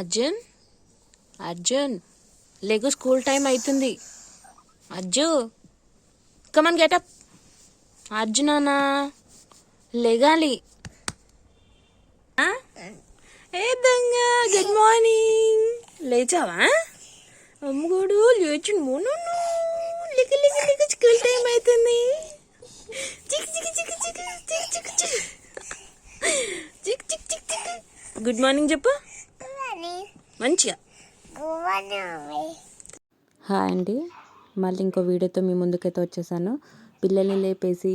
అర్జున్? అర్జున్ లేకు school time అవుతుంది అర్జు కమన్ గెటప్ అర్జునానా లెగాలి. ఏ దొంగ గుడ్ మార్నింగ్ లేచావా? అమ్మగోడు లేచి మూను లిగ లిగ లిగ స్కూల్ టైం అవుతుంది చిక్ చిక్ చిక్ చిక్ చిక్ చిక్ చిక్. చిక్ చిక్ చిక్ చిక్. గుడ్ మార్నింగ్ చెప్పు. మంచిగా. హాయ్ అండి. మళ్ళీ ఇంకో వీడియోతో మీ ముందుకైతే వచ్చేసాను. పిల్లల్ని లేపేసి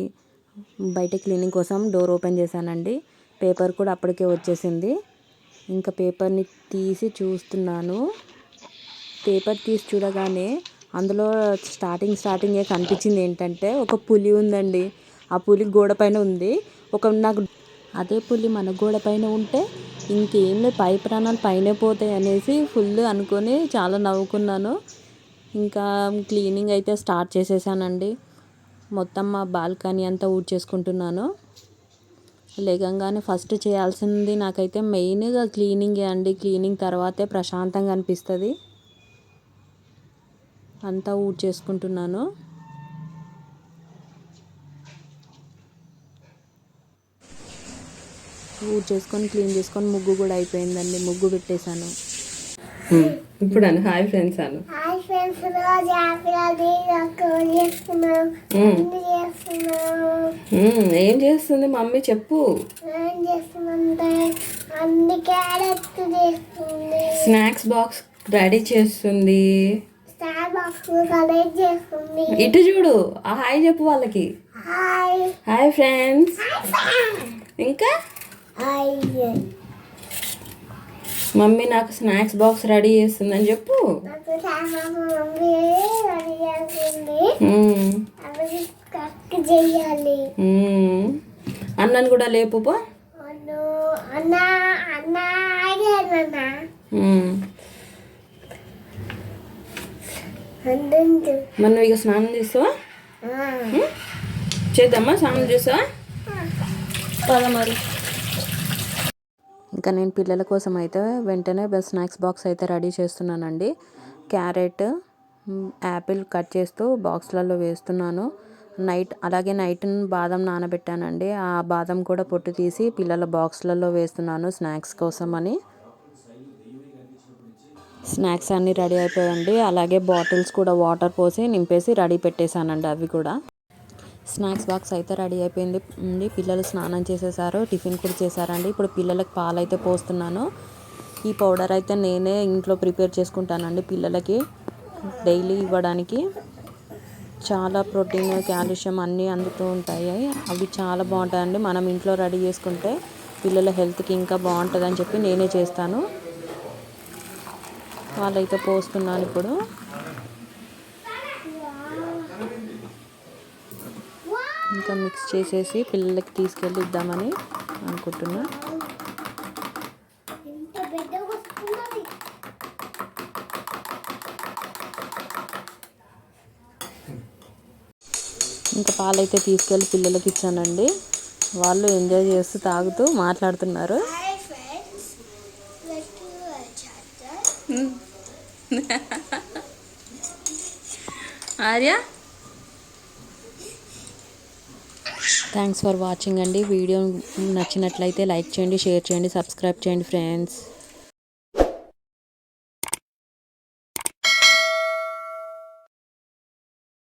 బయట క్లీనింగ్ కోసం డోర్ ఓపెన్ చేశానండి. పేపర్ కూడా అప్పటికే వచ్చేసింది. ఇంకా పేపర్ని తీసి చూస్తున్నాను. పేపర్ తీసి చూడగానే అందులో స్టార్టింగ్ స్టార్టింగే కనిపించింది ఏంటంటే ఒక పులి ఉందండి. ఆ పులి గోడ పైన ఉంది. ఒక నాకు అదే పులి మన గోడ పైన ఉంటే ఇంకేం లేదు. పై ప్రాణాలు పైన పోతాయి అనేసి ఫుల్ అనుకొని చాలా నవ్వుకున్నాను. ఇంకా క్లీనింగ్ అయితే స్టార్ట్ చేసేసానండి. మొత్తం మా బాల్కనీ అంతా ఊడ్చేసుకుంటున్నాను. లేకంగానే ఫస్ట్ చేయాల్సింది నాకైతే మెయిన్గా క్లీనింగే అండి. క్లీనింగ్ తర్వాతే ప్రశాంతంగా అనిపిస్తుంది. అంతా ఊడ్చేసుకుంటున్నాను. ఊడ్చేసుకొని క్లీన్ చేసుకొని ముగ్గు కూడా అయిపోయిందండి. ముగ్గు పెట్టేశాను. ఇప్పుడు Anu. Hi friends Anu. Hi friends రోజు చేస్తున్నాం ఏం చేస్తుంది మమ్మీ చెప్పు. ఏం చేస్తుందంటే అన్ని క్యారెట్ చేస్తుంది. స్నాక్స్ బాక్స్ రెడీ చేస్తుంది. స్టార్ బాక్స్ కలెక్ట్ చేస్తుంది. ఇటు చూడు. ఆ హాయ్ చెప్పు వాళ్ళకి. హాయ్. Hi friends. ఇంకా? మమ్మీ నాకు స్నాక్స్ బాక్స్ రెడీ చేస్తుందని చెప్పు. అన్నను కూడా లేపు మనం ఇక స్నానం చేస్తావా? చేద్దామా? స్నానం చేస్తావా? పదమారు ఇంకా నేను పిల్లల కోసం అయితే వెంటనే స్నాక్స్ బాక్స్ అయితే రెడీ చేస్తున్నానండి. క్యారెట్ యాపిల్ కట్ చేస్తూ బాక్స్లలో వేస్తున్నాను. నైట్ అలాగే నైట్ బాదం నానబెట్టానండి. ఆ బాదం కూడా పొట్టు తీసి పిల్లల బాక్స్లలో వేస్తున్నాను స్నాక్స్ కోసం అని స్నాక్స్ అన్నీ రెడీ అయిపోయాయండి. అలాగే బాటిల్స్ కూడా వాటర్ పోసి నింపేసి రెడీ పెట్టేశానండి అవి కూడా. స్నాక్స్ బాక్స్ అయితే రెడీ అయిపోయింది. ఉంది. పిల్లలు స్నానం చేసేసారు. టిఫిన్ కూడా చేశారండి. ఇప్పుడు పిల్లలకి పాలు అయితే పోస్తున్నాను. ఈ పౌడర్ అయితే నేనే ఇంట్లో ప్రిపేర్ చేసుకుంటానండి పిల్లలకి. డైలీ ఇవ్వడానికి చాలా ప్రోటీన్ కాల్షియం అన్నీ అందుతూ ఉంటాయి. అవి చాలా బాగుంటాయండి. మనం ఇంట్లో రెడీ చేసుకుంటే పిల్లల హెల్త్కి ఇంకా బాగుంటుందని చెప్పి నేనే చేస్తాను. వాళ్ళైతే పోస్తున్నాను ఇప్పుడు. ఇంకా మిక్స్ చేసేసి పిల్లలకి తీసుకెళ్ళి ఇద్దామని అనుకుంటున్నా. ఇంకా పాలైతే తీసుకెళ్ళి పిల్లలకి ఇచ్చానండి. వాళ్ళు ఎంజాయ్ చేస్తూ తాగుతూ మాట్లాడుతున్నారు. Hi friends chapter Arya? Thanks for watching అండి. వీడియో నచ్చినట్లయితే లైక్ చేయండి షేర్ చేయండి సబ్స్క్రైబ్ చేయండి ఫ్రెండ్స్.